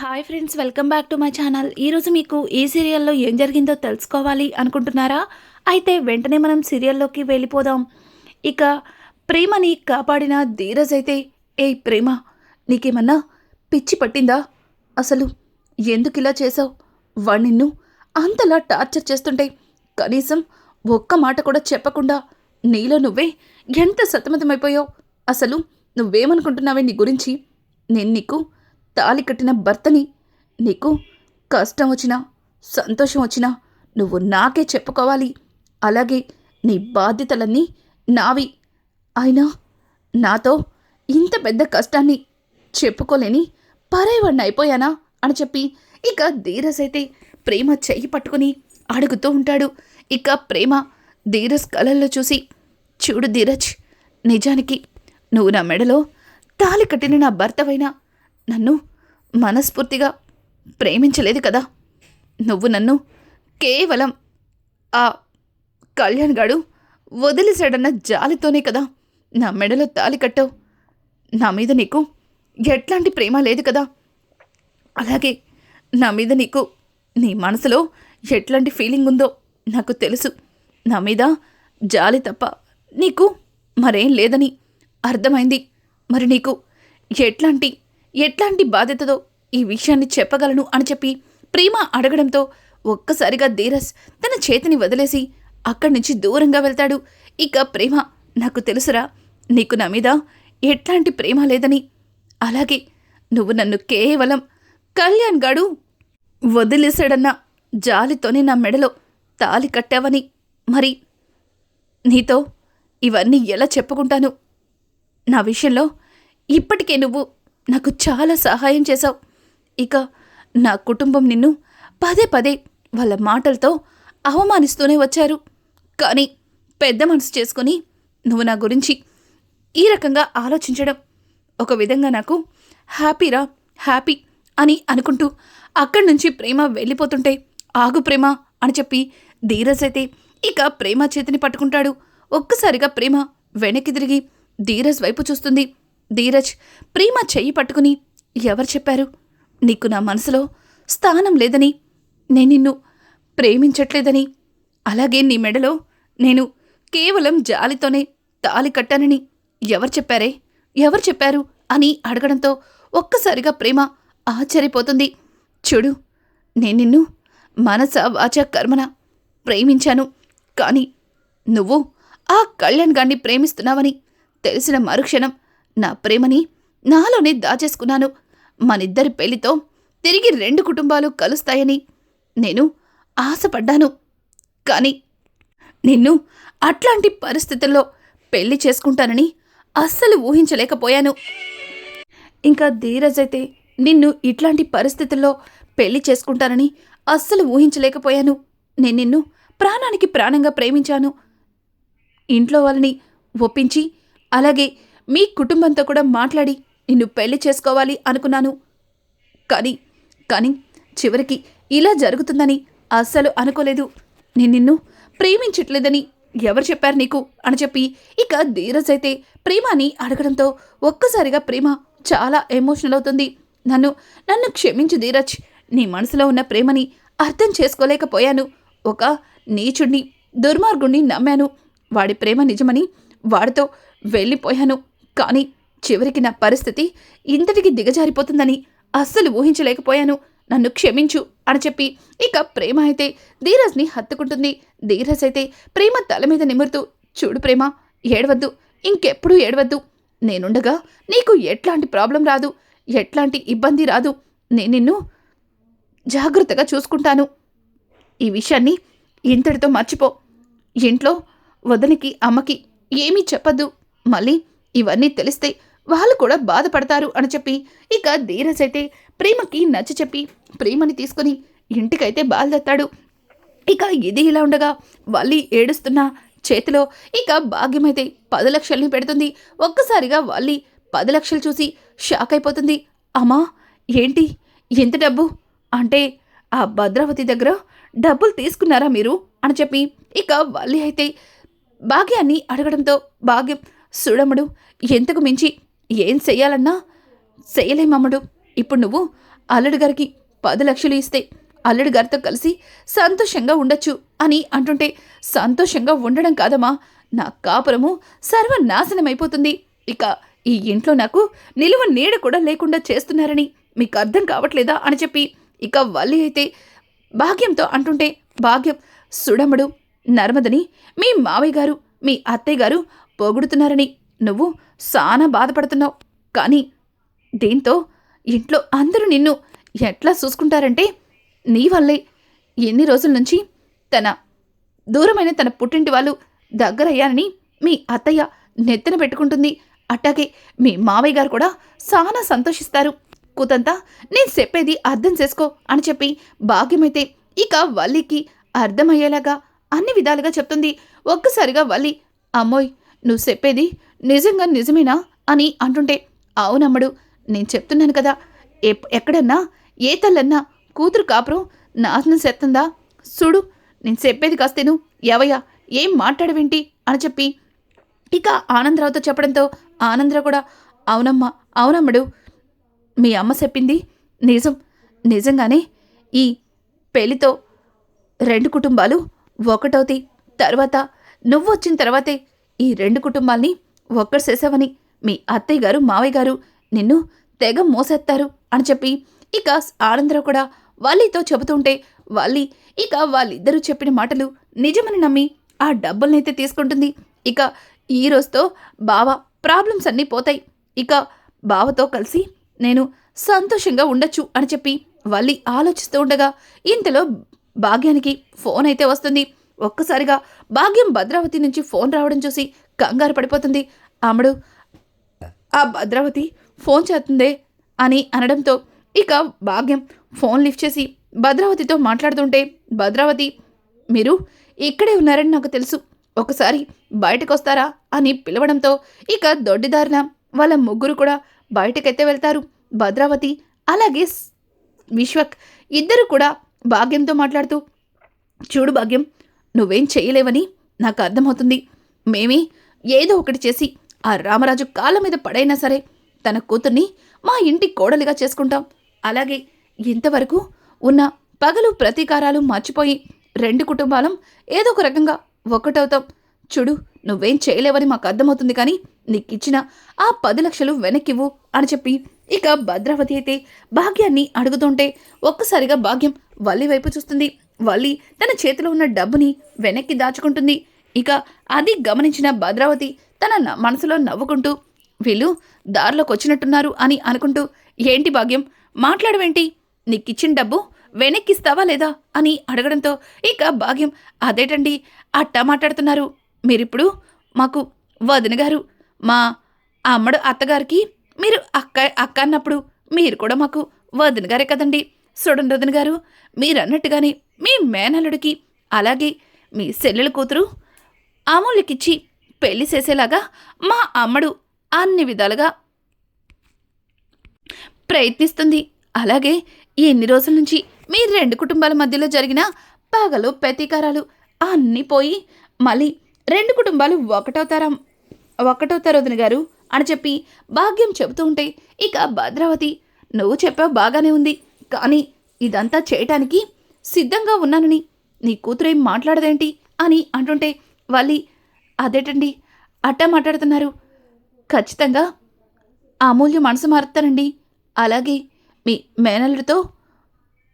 Hi friends welcome back to my channel. ఈరోజు మీకు ఈ సీరియల్లో ఏం జరిగిందో తెలుసుకోవాలి అనుకుంటున్నారా? అయితే వెంటనే మనం సీరియల్లోకి వెళ్ళిపోదాం. ఇక ప్రేమని కాపాడిన ధీరజ్ అయితే ఏ ప్రేమ నీకేమన్నా పిచ్చి పట్టిందా? అసలు ఎందుకు ఇలా చేసావు వాడు నిన్ను అంతలా టార్చర్ చేస్తుంటే కనీసం ఒక్క మాట కూడా చెప్పకుండా నీలో నువ్వే ఎంత సతమతమైపోయావు? అసలు నువ్వేమనుకుంటున్నావే నీ గురించి? నేను నీకు తాలి కట్టిన భర్తని నీకు కష్టం వచ్చినా సంతోషం వచ్చినా నువ్వు నాకే చెప్పుకోవాలి. అలాగే నీ బాధ్యతలన్నీ నావి. అయినా నాతో ఇంత పెద్ద కష్టాన్ని చెప్పుకోలేని పరేవాడిని అయిపోయానా అని చెప్పి ఇక ధీరస్ అయితే ప్రేమ చెయ్యి పట్టుకుని అడుగుతూ ఉంటాడు. ఇక ప్రేమ ధీరస్ కళల్లో చూసి చూడు ధీరజ్ నిజానికి నువ్వు నా మెడలో తాలి కట్టిన నా భర్తవైనా నన్ను మనస్ఫూర్తిగా ప్రేమించలేదు కదా? నువ్వు నన్ను కేవలం ఆ కళ్యాణ్ గాడు వదిలేశాడన్న జాలితోనే కదా నా మెడలో తాలి కట్టావు? నా మీద నీకు ఎట్లాంటి ప్రేమ లేదు కదా? అలాగే నా మీద నీకు నీ మనసులో ఎట్లాంటి ఫీలింగ్ ఉందో నాకు తెలుసు. నా మీద జాలి తప్ప నీకు మరేం లేదని అర్థమైంది. మరి నీకు ఎట్లాంటి ఎట్లాంటి బాధ్యతతో ఈ విషయాన్ని చెప్పగలను అని చెప్పి ప్రేమ అడగడంతో ఒక్కసారిగా ధీరస్ తన చేతిని వదిలేసి అక్కడి నుంచి దూరంగా వెళ్తాడు. ఇక ప్రేమ నాకు తెలుసురా నీకు నా మీద ఎట్లాంటి ప్రేమ లేదని. అలాగే నువ్వు నన్ను కేవలం కళ్యాణ్ గాడు వదిలేశాడన్న జాలితోనే నా మెడలో తాలి కట్టావని. మరి నీతో ఇవన్నీ ఎలా చెప్పుకుంటాను? నా విషయంలో ఇప్పటికే నువ్వు నాకు చాలా సహాయం చేశావు. ఇక నా కుటుంబం నిన్ను పదే పదే వాళ్ళ మాటలతో అవమానిస్తూనే వచ్చారు. కానీ పెద్ద మనసు చేసుకొని నువ్వు నా గురించి ఈ రకంగా ఆలోచించడం ఒక విధంగా నాకు హ్యాపీరా హ్యాపీ అని అనుకుంటూ అక్కడి నుంచి ప్రేమ వెళ్ళిపోతుంటే ఆగు ప్రేమ అని చెప్పి ధీరజ్ అయితే ఇక ప్రేమ చేతిని పట్టుకుంటాడు. ఒక్కసారిగా ప్రేమ వెనక్కి తిరిగి ధీరజ్ వైపు చూస్తుంది. ధీరజ్ ప్రేమ చెయ్యి పట్టుకుని ఎవరు చెప్పారు? నీకు నా మనసులో స్థానం లేదని నేను నిన్ను ప్రేమించట్లేదని అలాగే నీ మెడలో నేను కేవలం జాలితోనే తాలి కట్టానని ఎవరు చెప్పారే? ఎవరు చెప్పారు? అని అడగడంతో ఒక్కసారిగా ప్రేమ ఆశ్చర్యపోతుంది. చూడు నేను నిన్ను మనస వాచ కర్మన ప్రేమించాను. కానీ నువ్వు ఆ కళ్యాణ్ గాన్ని ప్రేమిస్తున్నావని తెలిసిన మరుక్షణం నా ప్రేమని నాలోనే దాచేసుకున్నాను. మనిద్దరి పెళ్ళితో తిరిగి రెండు కుటుంబాలు కలుస్తాయని నేను ఆశపడ్డాను. కానీ నిన్ను అట్లాంటి పరిస్థితుల్లో పెళ్ళి చేసుకుంటానని అస్సలు ఊహించలేకపోయాను. ఇంకా ధీరజ్ అయితే నిన్ను ఇట్లాంటి పరిస్థితుల్లో పెళ్ళి చేసుకుంటానని అస్సలు ఊహించలేకపోయాను. నేను నిన్ను ప్రాణానికి ప్రాణంగా ప్రేమించాను. ఇంట్లో వాళ్ళని ఒప్పించి అలాగే మీ కుటుంబంతో కూడా మాట్లాడి నిన్ను పెళ్ళి చేసుకోవాలి అనుకున్నాను. కానీ కానీ చివరికి ఇలా జరుగుతుందని అస్సలు అనుకోలేదు. నేను నిన్ను ప్రేమించట్లేదని ఎవరు చెప్పారు నీకు? అని చెప్పి ఇక ధీరజ్ అయితే ప్రేమని అడగడంతో ఒక్కసారిగా ప్రేమ చాలా ఎమోషనల్ అవుతుంది. నన్ను నన్ను క్షమించు ధీరజ్. నీ మనసులో ఉన్న ప్రేమని అర్థం చేసుకోలేకపోయాను. ఒక నీచుడిని దుర్మార్గుణ్ణి నమ్మాను. వాడి ప్రేమ నిజమని వాడితో వెళ్ళిపోయాను. కానీ చివరికి నా పరిస్థితి ఇంతటికి దిగజారిపోతుందని అస్సలు ఊహించలేకపోయాను. నన్ను క్షమించు అని చెప్పి ఇక ప్రేమ అయితే ధీరజ్ని హత్తుకుంటుంది. ధీరజ్ అయితే ప్రేమ తల మీద నిమురుతూ చూడు ప్రేమ ఏడవద్దు ఇంకెప్పుడు ఏడవద్దు. నేనుండగా నీకు ఎట్లాంటి ప్రాబ్లం రాదు ఎట్లాంటి ఇబ్బంది రాదు. నేను నిన్ను జాగ్రత్తగా చూసుకుంటాను. ఈ విషయాన్ని ఇంతటితో మర్చిపో. ఇంట్లో వదనికి అమ్మకి ఏమీ చెప్పద్దు. మళ్ళీ ఇవన్నీ తెలిస్తే వాళ్ళు కూడా బాధపడతారు అని చెప్పి ఇక ధీరజ్ అయితే ప్రేమకి నచ్చ చెప్పి ప్రేమని తీసుకుని ఇంటికైతే బాల్దెత్తాడు ఇక ఇది ఇలా ఉండగా వల్లి ఏడుస్తున్న చేతిలో ఇక భాగ్యమైతే పది లక్షల్ని పెడుతుంది. ఒక్కసారిగా వల్లి పది లక్షలు చూసి షాక్ అయిపోతుంది. అమ్మా ఏంటి ఎంత డబ్బు? అంటే ఆ భద్రావతి దగ్గర డబ్బులు తీసుకున్నారా మీరు? అని చెప్పి ఇక వల్లి అయితే భాగ్యాన్ని అడగడంతో భాగ్యం సుడముడు ఎంతకు మించి ఏం చెయ్యాలన్నా? చెయ్యలేమమ్మడు ఇప్పుడు నువ్వు అల్లుడు గారికి పది లక్షలు ఇస్తే అల్లుడు గారితో కలిసి సంతోషంగా ఉండొచ్చు అని అంటుంటే సంతోషంగా ఉండడం కాదమ్మా నా కాపురము సర్వనాశనమైపోతుంది. ఇక ఈ ఇంట్లో నాకు నిలువ నీడ కూడా లేకుండా చేస్తున్నారని మీకు అర్థం కావట్లేదా? అని చెప్పి ఇక వల్లి అయితే భాగ్యంతో అంటుంటే భాగ్యం సుడముడు నర్మదని మీ మావయ్య గారు మీ అత్తయ్య గారు పోగొడుతున్నారని నువ్వు సానా బాధపడుతున్నావు. కానీ దీంతో ఇంట్లో అందరూ నిన్ను ఎట్లా చూసుకుంటారంటే నీ వల్లే ఎన్ని రోజుల నుంచి తన దూరమైన తన పుట్టింటి వాళ్ళు దగ్గరయ్యానని మీ అత్తయ్య నెత్తిన పెట్టుకుంటుంది. అట్టాగే మీ మావయ్య గారు కూడా చాలా సంతోషిస్తారు. కూతంతా నేను చెప్పేది అర్థం చేసుకో అని చెప్పి భాగ్యమైతే ఇక వల్లికి అర్థమయ్యేలాగా అన్ని విధాలుగా చెప్తుంది. ఒక్కసారిగా వల్లి అమ్మోయ్ నువ్వు చెప్పేది నిజంగా నిజమేనా అని అంటుంటే అవునమ్మడు నేను చెప్తున్నాను కదా. ఎప్- ఎక్కడన్నా ఏ తల్లన్నా కూతురు కాపురం నాశనం చేస్తుందా? చూడు నేను చెప్పేది కాస్తేను ఎవయ్యా ఏం మాట్లాడవేంటి అని చెప్పి ఇక ఆనందరావుతో చెప్పడంతో ఆనందరావు కూడా అవునమ్మా అవునమ్మడు మీ అమ్మ చెప్పింది నిజం. నిజంగానే ఈ పెళ్ళితో రెండు కుటుంబాలు ఒకటవుతాయి. తర్వాత నువ్వు వచ్చిన తర్వాతే ఈ రెండు కుటుంబాల్ని ఒక్కడు చేసావని మీ అత్తయ్య గారు మావయ్య గారు నిన్ను తెగ మోసేస్తారు అని చెప్పి ఇక ఆనందరావు కూడా వాళ్ళతో చెబుతుంటే వాళ్ళి ఇక వాళ్ళిద్దరూ చెప్పిన మాటలు నిజమని నమ్మి ఆ డబ్బులనైతే తీసుకుంటుంది. ఇక ఈ రోజుతో బావ ప్రాబ్లమ్స్ అన్నీ పోతాయి. ఇక బావతో కలిసి నేను సంతోషంగా ఉండొచ్చు అని చెప్పి వల్లి ఆలోచిస్తూ ఉండగా ఇంతలో భాగ్యానికి ఫోన్ అయితే వస్తుంది. ఒక్కసారిగా భాగ్యం భద్రావతి నుంచి ఫోన్ రావడం చూసి కంగారు పడిపోతుంది. అమ్మడు ఆ భద్రావతి ఫోన్ చేస్తుందే? అని అనడంతో ఇక భాగ్యం ఫోన్ లిఫ్ట్ చేసి భద్రావతితో మాట్లాడుతుంటే భద్రావతి మీరు ఇక్కడే ఉన్నారని నాకు తెలుసు. ఒకసారి బయటకు వస్తారా అని పిలవడంతో ఇక దొడ్డిదారిన వాళ్ళ ముగ్గురు కూడా బయటకైతే వెళ్తారు. భద్రావతి అలాగే విశ్వక్ ఇద్దరు కూడా భాగ్యంతో మాట్లాడుతూ చూడు భాగ్యం నువ్వేం చేయలేవని నాకు అర్థమవుతుంది. మేమే ఏదో ఒకటి చేసి ఆ రామరాజు కాళ్ళ మీద పడైనా సరే తన కూతుర్ని మా ఇంటి కోడలిగా చేసుకుంటాం. అలాగే ఇంతవరకు ఉన్న పగలు ప్రతీకారాలు మర్చిపోయి రెండు కుటుంబాలం ఏదో ఒక రకంగా ఒకటవుతాం చూడు నువ్వేం చేయలేవని మాకు అర్థమవుతుంది కానీ నీకిచ్చిన ఆ పది లక్షలు వెనక్కివ్వు అని చెప్పి ఇక భద్రావతి అయితే భాగ్యాన్ని అడుగుతుంటే ఒక్కసారిగా భాగ్యం వల్లి వైపు చూస్తుంది. వల్లి తన చేతిలో ఉన్న డబ్బుని వెనక్కి దాచుకుంటుంది. ఇక అది గమనించిన భద్రావతి తన మనసులో నవ్వుకుంటూ వీళ్ళు దారిలోకి వచ్చినట్టున్నారు అని అనుకుంటూ ఏంటి భాగ్యం? మాట్లాడవేంటి? నీకిచ్చిన డబ్బు వెనక్కిస్తావా లేదా? అని అడగడంతో ఇక భాగ్యం అదేటండి అట్టా మాట్లాడుతున్నారు. మీరిప్పుడు మాకు వదిన గారు మా అమ్మడు అత్తగారికి మీరు అక్క అక్క అన్నప్పుడు మీరు కూడా మాకు వదిన గారే కదండి. చూడండి వదిన గారు మీరన్నట్టుగానే మీ మేనల్లుడికి అలాగే మీ సెల్లెల కూతురు అమూల్యకిచ్చి పెళ్ళి చేసేలాగా మా అమ్మడు అన్ని విధాలుగా ప్రయత్నిస్తుంది. అలాగే ఎన్ని రోజుల నుంచి మీ రెండు కుటుంబాల మధ్యలో జరిగిన పగలు ప్రతీకారాలు అన్నీ పోయి మళ్ళీ రెండు కుటుంబాలు ఒకటవుతారా ఒకటవుతారు వదిన గారు అని చెప్పి భాగ్యం చెబుతూ ఉంటే ఇక భద్రావతి నువ్వు చెప్పావు బాగానే ఉంది. కానీ ఇదంతా చేయటానికి సిద్ధంగా ఉన్నానని నీ కూతురేం మాట్లాడదేంటి అని అంటుంటే వాళ్ళి అదేటండి అట్టా మాట్లాడుతున్నారు. ఖచ్చితంగా అమూల్య మనసు మారుతానండి. అలాగే మీ మేనల్లుడితో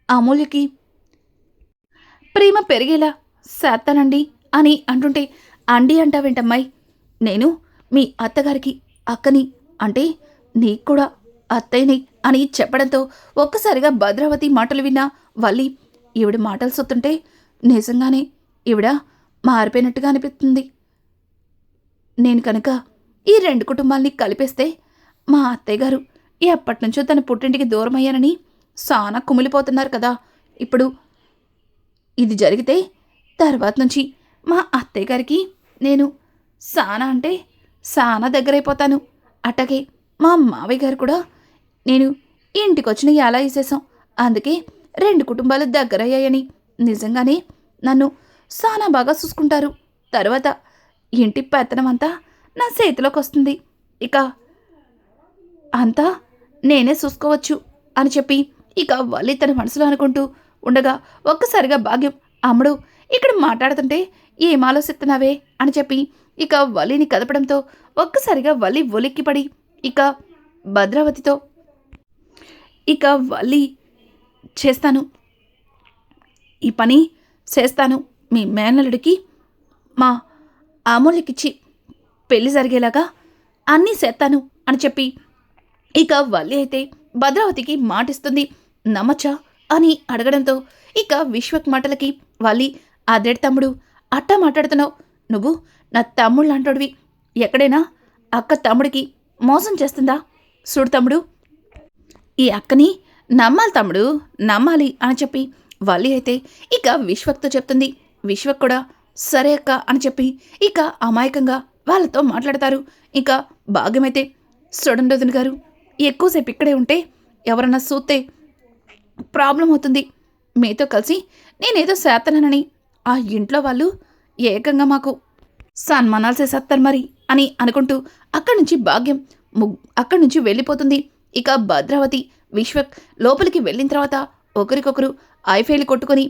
అమూల్యకి ప్రేమ పెరిగేలా చేస్తానండి అని అంటుంటే అండి అంటావేంటమ్మాయి నేను మీ అత్తగారికి అక్కని అంటే నీకు కూడా అత్తయ్యని అని చెప్పడంతో ఒక్కసారిగా భద్రావతి మాటలు విన్న వల్లి ఈవిడ మాటలు సొత్తుంటే నిజంగానే ఈవిడ మారిపోయినట్టుగా అనిపిస్తుంది. నేను కనుక ఈ రెండు కుటుంబాల్ని కలిపేస్తే మా అత్తయ్య గారు ఎప్పటి నుంచో తన పుట్టింటికి దూరమయ్యానని సానా కుమిలిపోతున్నారు కదా. ఇప్పుడు ఇది జరిగితే తర్వాత నుంచి మా అత్తయ్య గారికి నేను సానా అంటే సానా దగ్గరైపోతాను. అట్టగే మా మావయ్య గారు కూడా నేను ఇంటికొచ్చిన ఎలా వేసేసాం అందుకే రెండు కుటుంబాలు దగ్గరయ్యాయని. నిజంగానే నన్ను సానా బాగా చూసుకుంటారు. తర్వాత ఇంటి పెత్తనం అంతా నా చేతిలోకి వస్తుంది ఇక అంతా నేనే చూసుకోవచ్చు అని చెప్పి ఇక వల్లి తన మనసులో అనుకుంటూ ఉండగా ఒక్కసారిగా భాగ్యం అమ్ముడు ఇక్కడ మాట్లాడుతుంటే ఏం ఆలోచిస్తున్నావే? అని చెప్పి ఇక వలిని కదపడంతో ఒక్కసారిగా వలి ఒలిక్కిపడి ఇక భద్రావతితో ఇక వల్లి చేస్తాను. ఈ పని చేస్తాను. మీ మేనల్లుడికి మా అమూల్యకిచ్చి పెళ్ళి జరిగేలాగా అన్నీ చేస్తాను అని చెప్పి ఇక వల్లి అయితే భద్రావతికి మాటిస్తుంది. నమ్మచ్చా అని అడగడంతో ఇక విశ్వక్ మాటలకి వల్లి అదేడు తమ్ముడు అట్టా మాట్లాడుతున్నావు? నువ్వు నా తమ్ముళ్ళు అంటాడువి ఎక్కడైనా అక్క తమ్ముడికి మోసం చేస్తుందా? చూడు తమ్ముడు ఈ అక్కని నమ్మాలి తమ్ముడు నమ్మాలి అని చెప్పి వల్లి అయితే ఇక విశ్వక్తో చెప్తుంది. విశ్వక్ కూడా సరే అక్క అని చెప్పి ఇక అమాయకంగా వాళ్ళతో మాట్లాడతారు. ఇక భాగ్యమైతే చూడండి గారు ఎక్కువసేపు ఇక్కడే ఉంటే ఎవరన్నా చూస్తే ప్రాబ్లం అవుతుంది. మీతో కలిసి నేనేదో చేస్తానని ఆ ఇంట్లో వాళ్ళు ఏకంగా మాకు సన్మానాలు చేసేస్తారు మరి అని అనుకుంటూ అక్కడి నుంచి భాగ్యం ముగ్ అక్కడి నుంచి వెళ్ళిపోతుంది. ఇక భద్రావతి విశ్వక్ లోపలికి వెళ్ళిన తర్వాత ఒకరికొకరు ఐఫైలు కొట్టుకొని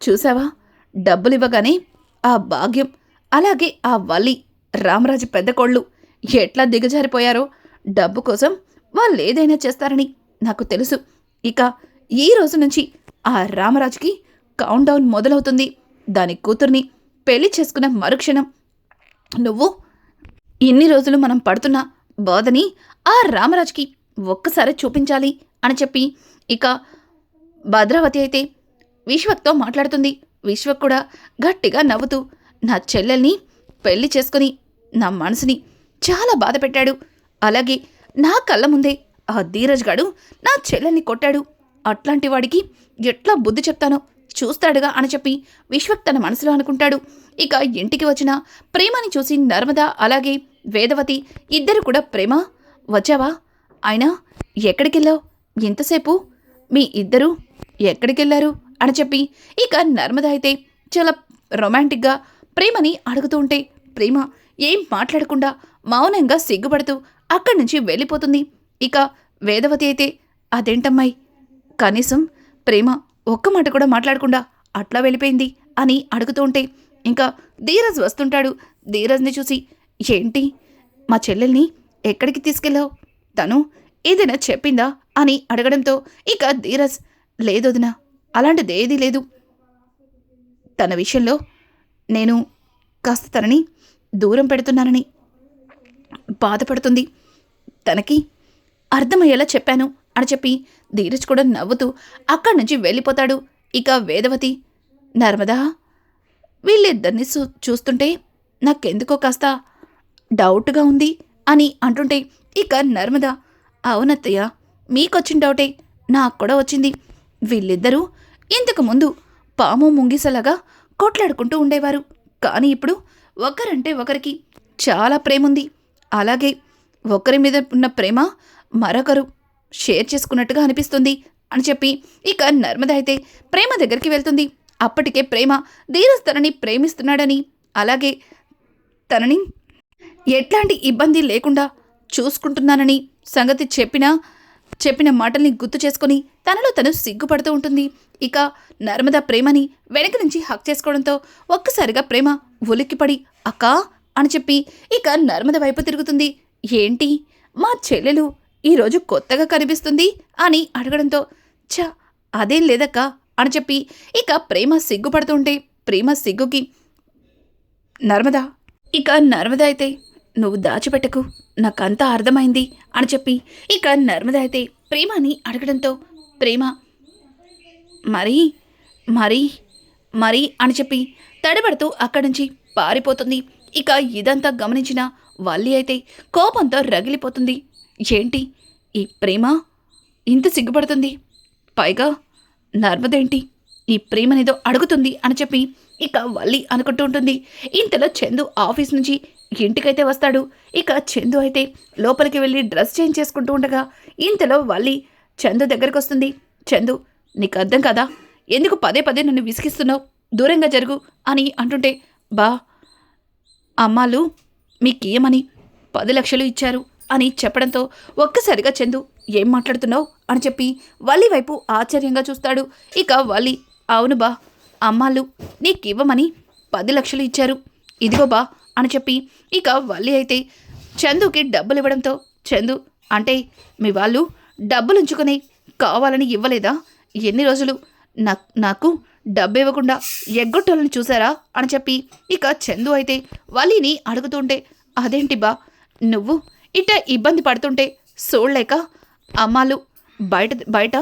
చూసావా? డబ్బులు ఇవ్వగానే ఆ భాగ్యం అలాగే ఆ వల్లి రామరాజు పెద్ద కోళ్ళు ఎట్లా దిగజారిపోయారో డబ్బు కోసం వాళ్ళు ఏదైనా చేస్తారని నాకు తెలుసు. ఇక ఈ రోజు నుంచి ఆ రామరాజుకి కౌంట్ డౌన్ మొదలవుతుంది. దాని కూతుర్ని పెళ్ళి చేసుకున్న మరుక్షణం. నువ్వు ఇన్ని రోజులు మనం పడుతున్న బాధని ఆ రామరాజుకి ఒక్కసారి చూపించాలి అని చెప్పి ఇక భద్రావతి అయితే విశ్వక్తో మాట్లాడుతుంది. విశ్వక్ కూడా గట్టిగా నవ్వుతూ నా చెల్లెల్ని పెళ్ళి చేసుకుని నా మనసుని చాలా బాధ పెట్టాడు. అలాగే నా కళ్ళ ముందే ఆ ధీరజ్ గాడు నా చెల్లెల్ని కొట్టాడు. అట్లాంటి వాడికి ఎట్లా బుద్ధి చెప్తానో చూస్తాడుగా అని చెప్పి విశ్వక్ తన మనసులో అనుకుంటాడు. ఇక ఇంటికి వచ్చిన ప్రేమని చూసి నర్మద అలాగే వేదవతి ఇద్దరు కూడా ప్రేమ వచ్చావా? అయినా ఎక్కడికెళ్ళావు? ఎంతసేపు మీ ఇద్దరు ఎక్కడికెళ్ళారు? అని చెప్పి ఇక నర్మద అయితే చాలా రొమాంటిక్గా ప్రేమని అడుగుతూ ఉంటే ప్రేమ ఏం మాట్లాడకుండా మౌనంగా సిగ్గుపడుతూ అక్కడి నుంచి వెళ్ళిపోతుంది. ఇక వేదవతి అయితే అదేంటమ్మాయి? కనీసం ప్రేమ ఒక్క మాట కూడా మాట్లాడకుండా అట్లా వెళ్ళిపోయింది అని అడుగుతూ ఉంటే ఇంకా ధీరజ్ వస్తుంటాడు. ధీరజ్ని చూసి ఏంటి? మా చెల్లెల్ని ఎక్కడికి తీసుకెళ్ళావు? తను ఏదైనా చెప్పిందా అని అడగడంతో ఇక ధీరజ్ లేదొదినా అలాంటిది ఏదీ లేదు. తన విషయంలో నేను కాస్త తనని దూరం పెడుతున్నానని బాధపడుతుంది. తనకి అర్థమయ్యేలా చెప్పాను అని చెప్పి ధీరజ్ కూడా నవ్వుతూ అక్కడి నుంచి వెళ్ళిపోతాడు. ఇక వేదవతి నర్మదా వీళ్ళిద్దరిని చూ చూస్తుంటే నాకెందుకో కాస్త డౌట్గా ఉంది అని అంటుంటే ఇక నర్మద అవునత్తయ్య మీకొచ్చిన డౌటే నాకు కూడా వచ్చింది. వీళ్ళిద్దరూ ఇంతకు ముందు పాము ముంగిసలాగా కొట్లాడుకుంటూ ఉండేవారు. కానీ ఇప్పుడు ఒకరంటే ఒకరికి చాలా ప్రేమ ఉంది అలాగే ఒకరి మీద ఉన్న ప్రేమ మరొకరు షేర్ చేసుకున్నట్టుగా అనిపిస్తుంది అని చెప్పి ఇక నర్మద అయితే ప్రేమ దగ్గరికి వెళ్తుంది. అప్పటికే ప్రేమ ధీరజ్ తనని ప్రేమిస్తున్నాడని అలాగే తనని ఎట్లాంటి ఇబ్బంది లేకుండా చూసుకుంటున్నానని సంగతి చెప్పినా చెప్పిన మాటల్ని గుర్తు చేసుకొని తనలో తను సిగ్గుపడుతూ ఉంటుంది. ఇక నర్మద ప్రేమని వెనక నుంచి హక్ చేసుకోవడంతో ఒక్కసారిగా ప్రేమ ఉలిక్కిపడి అక్కా అని చెప్పి ఇక నర్మద వైపు తిరుగుతుంది. ఏంటి? మా చెల్లెలు ఈరోజు కొత్తగా కనిపిస్తుంది? అని అడగడంతో ఛ అదేం లేదక్కా అని చెప్పి ఇక ప్రేమ సిగ్గుపడుతుంటే ప్రేమ సిగ్గుకి నర్మద ఇక నర్మద అయితే నువ్వు దాచిపెట్టకు. నాకంతా అర్థమైంది అని చెప్పి ఇక నర్మద అయితే ప్రేమని అడగడంతో ప్రేమ మరి మరి మరి అని చెప్పి తడబడుతూ అక్కడి నుంచి పారిపోతుంది. ఇక ఇదంతా గమనించిన వల్లి అయితే కోపంతో రగిలిపోతుంది. ఏంటి ఈ ప్రేమ? ఇంత సిగ్గుపడుతుంది? పైగా నర్మదేంటి ఈ ప్రేమనేదో అడుగుతుంది అని చెప్పి ఇక వల్లి అనుకుంటూ ఉంటుంది. ఇంతలో చందు ఆఫీస్ నుంచి ఇంటికైతే వస్తాడు. ఇక చందు అయితే లోపలికి వెళ్ళి డ్రెస్ చేంజ్ చేసుకుంటూ ఉండగా ఇంతలో వల్లి చందు దగ్గరకు వస్తుంది. చందు నీకు అర్థం కదా? ఎందుకు పదే పదే నన్ను విసిగిస్తున్నావు? దూరంగా జరుగు అని అంటుంటే బా అమ్మాలు మీకేమని పది లక్షలు ఇచ్చారు అని చెప్పడంతో ఒక్కసారిగా చందు ఏం మాట్లాడుతున్నావు? అని చెప్పి వల్లి వైపు ఆశ్చర్యంగా చూస్తాడు. ఇక వల్లి అవును బా అమ్మాలు నీకివ్వమని పది లక్షలు ఇచ్చారు. ఇదిగో బా అని చెప్పి ఇక వల్లి అయితే చందుకి డబ్బులు ఇవ్వడంతో చందు అంటే మీ వాళ్ళు డబ్బులు ఉంచుకొని కావాలని ఇవ్వలేదా? ఎన్ని రోజులు? నాకు డబ్బు ఇవ్వకుండా ఎగ్గొట్టాలని చూసారా? అని చెప్పి ఇక చందు అయితే వలిని అడుగుతుంటే అదేంటి బా నువ్వు ఇట ఇబ్బంది పడుతుంటే చూడలేక అమ్మాలు బయట బయట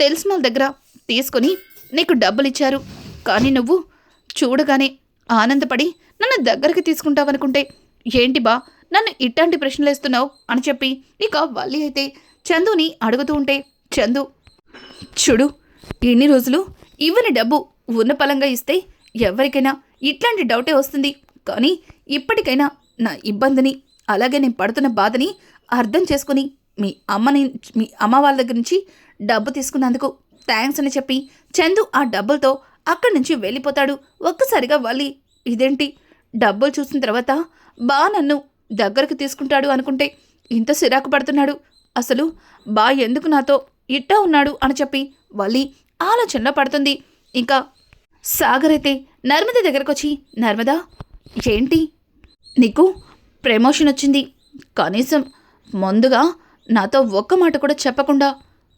తెలిసిన వాళ్ళ దగ్గర తీసుకొని నీకు డబ్బులు ఇచ్చారు కానీ నువ్వు చూడగానే ఆనందపడి నన్ను దగ్గరికి తీసుకుంటావనుకుంటే ఏంటి బా నన్ను ఇట్లాంటి ప్రశ్నలు వేస్తున్నావు? అని చెప్పి ఇక వల్లి అయితే చందుని అడుగుతూ ఉంటే చందు చూడు ఎన్ని రోజులు ఇవ్వని డబ్బు ఉన్న పలంగా ఇస్తే ఎవరికైనా ఇట్లాంటి డౌటే వస్తుంది. కానీ ఇప్పటికైనా నా ఇబ్బందిని అలాగే నేను పడుతున్న బాధని అర్థం చేసుకుని మీ అమ్మని మీ అమ్మ వాళ్ళ దగ్గర నుంచి డబ్బు తీసుకున్నందుకు థ్యాంక్స్ అని చెప్పి చందు ఆ డబ్బులతో అక్కడి నుంచి వెళ్ళిపోతాడు. ఒక్కసారిగా వల్లి ఇదేంటి? డబ్బులు చూసిన తర్వాత బా నన్ను దగ్గరకు తీసుకుంటాడు అనుకుంటే ఇంత సిరాకు పడుతున్నాడు. అసలు బా ఎందుకు నాతో ఇట్టా ఉన్నాడు అని చెప్పి వల్లి ఆలోచనలో పడుతుంది. ఇంకా సాగర్ అయితే నర్మద దగ్గరకు వచ్చి నర్మదా ఏంటి? నీకు ప్రమోషన్ వచ్చింది. కనీసం ముందుగా నాతో ఒక్క మాట కూడా చెప్పకుండా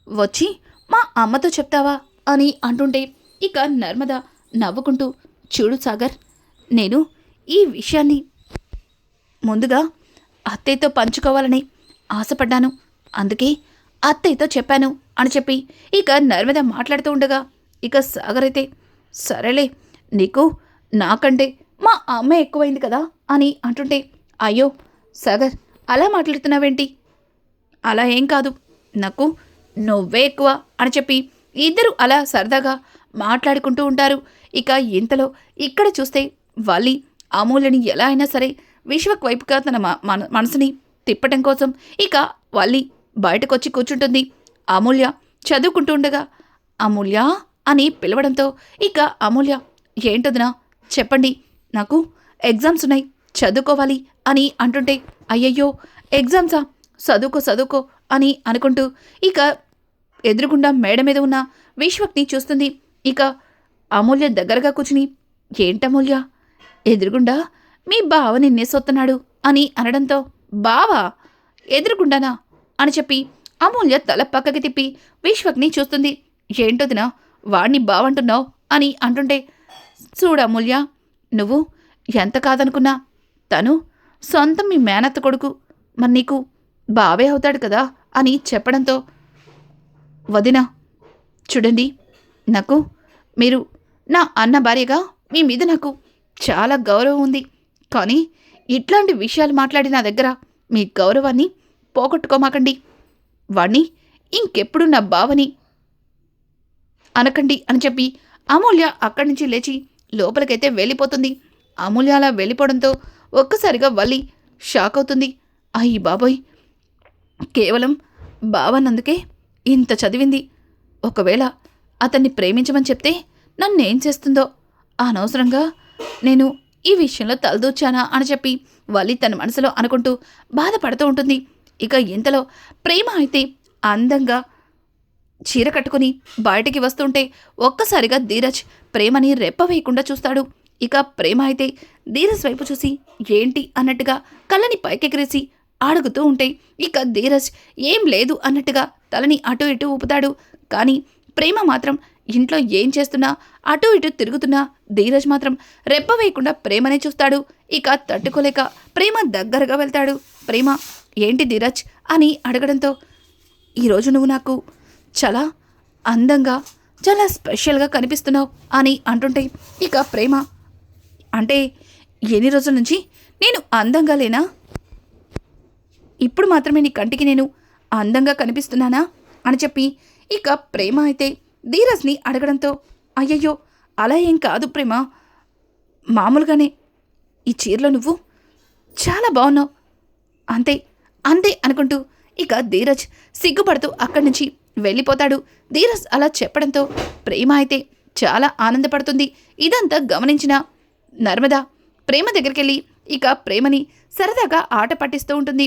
వచ్చి మా అమ్మతో చెప్తావా అని అంటుంటే ఇక నర్మద నవ్వుకుంటూ చూడు సాగర్ నేను ఈ విషయాన్ని ముందుగా అత్తయ్యతో పంచుకోవాలని ఆశపడ్డాను. అందుకే అత్తయ్యతో చెప్పాను అని చెప్పి ఇక నర్మద మాట్లాడుతూ ఉండగా ఇక సాగర్ అయితే సరేలే నీకు నాకంటే మా అమ్మ ఎక్కువైంది కదా అని అంటుంటే అయ్యో సాగర్ అలా మాట్లాడుతున్నావేంటి? అలా ఏం కాదు నాకు నువ్వే ఎక్కువ అని చెప్పి ఇద్దరు అలా సరదాగా మాట్లాడుకుంటూ ఉంటారు. ఇక ఇంతలో ఇక్కడ చూస్తే వాళ్ళి అమూల్యని ఎలా అయినా సరే విశ్వక్ వైపుగా తన మన మనసుని తిప్పటం కోసం ఇక వల్లి బయటకొచ్చి కూర్చుంటుంది. అమూల్య చదువుకుంటూ ఉండగా అమూల్య అని పిలవడంతో ఇక అమూల్య ఏంటదినా చెప్పండి నాకు ఎగ్జామ్స్ ఉన్నాయి చదువుకోవాలి అని అంటుంటే అయ్యయ్యో ఎగ్జామ్సా? చదువుకో చదువుకో అని అనుకుంటూ ఇక ఎదురుగుండా మేడ మీద ఉన్న విశ్వక్ని చూస్తుంది. ఇక అమూల్య దగ్గరగా కూర్చుని ఏంటమూల్య? ఎదురుగుండా మీ బావ నిన్నేసొత్తున్నాడు అని అనడంతో బావా ఎదురుగుండానా? అని చెప్పి అమూల్య తల పక్కకి తిప్పి విశ్వక్ని చూస్తుంది. ఏంటోదినా వాణ్ణి బావంటున్నావు? అని అంటుంటే చూడు అమూల్య నువ్వు ఎంత కాదనుకున్నా తను సొంతం మీ మేనత్త కొడుకు. మరి నీకు బావే అవుతాడు కదా? అని చెప్పడంతో వదిన చూడండి నాకు మీరు నా అన్న భార్యగా మీ మీద నాకు చాలా గౌరవం ఉంది. కానీ ఇట్లాంటి విషయాలు మాట్లాడి నా దగ్గర మీ గౌరవాన్ని పోగొట్టుకోమాకండి. వాణ్ణి ఇంకెప్పుడు నా బావని అనకండి అని చెప్పి అమూల్య అక్కడి నుంచి లేచి లోపలికైతే వెళ్ళిపోతుంది. అమూల్య అలా వెళ్ళిపోవడంతో ఒక్కసారిగా వల్లి షాక్ అవుతుంది. అయ్యి బాబోయ్! కేవలం బావన్నందుకే ఇంత చదివింది. ఒకవేళ అతన్ని ప్రేమించమని చెప్తే నన్నేం చేస్తుందో? అనవసరంగా నేను ఈ విషయంలో తలదూర్చానా అని చెప్పి వలి తన మనసులో అనుకుంటూ బాధపడుతూ ఉంటుంది. ఇక ఇంతలో ప్రేమ అయితే అందంగా చీర కట్టుకుని బయటికి వస్తుంటే ఒక్కసారిగా ధీరజ్ ప్రేమని రెప్ప వేయకుండా చూస్తాడు. ఇక ప్రేమ అయితే ధీరజ్ వైపు చూసి ఏంటి అన్నట్టుగా కళ్ళని పైకెగిరేసి అడుగుతూ ఉంటే ఇక ధీరజ్ ఏం లేదు అన్నట్టుగా తలని అటు ఇటు ఊపుతాడు. కానీ ప్రేమ మాత్రం ఇంట్లో ఏం చేస్తున్నా అటు ఇటు తిరుగుతున్నా ధీరజ్ మాత్రం రెప్ప వేయకుండా ప్రేమనే చూస్తాడు. ఇక తట్టుకోలేక ప్రేమ దగ్గరగా వెళ్తాడు. ప్రేమ ఏంటి ధీరజ్? అని అడగడంతో ఈరోజు నువ్వు నాకు చాలా అందంగా చాలా స్పెషల్గా కనిపిస్తున్నావు అని అంటుంటే ఇక ప్రేమ అంటే ఎన్ని రోజుల నుంచి నేను అందంగా లేనా? ఇప్పుడు మాత్రమే నీ కంటికి నేను అందంగా కనిపిస్తున్నానా? అని చెప్పి ఇక ప్రేమ అయితే ధీరజ్ని అడగడంతో అయ్యయ్యో అలా ఏం కాదు ప్రేమ. మామూలుగానే ఈ చీరలో నువ్వు చాలా బాగున్నావు అంతే అంతే అనుకుంటూ ఇక ధీరజ్ సిగ్గుపడుతూ అక్కడి నుంచి వెళ్ళిపోతాడు. ధీరజ్ అలా చెప్పడంతో ప్రేమ అయితే చాలా ఆనందపడుతుంది. ఇదంతా గమనించిన నర్మదా ప్రేమ దగ్గరికి వెళ్ళి ఇక ప్రేమని సరదాగా ఆట పట్టిస్తూ ఉంటుంది.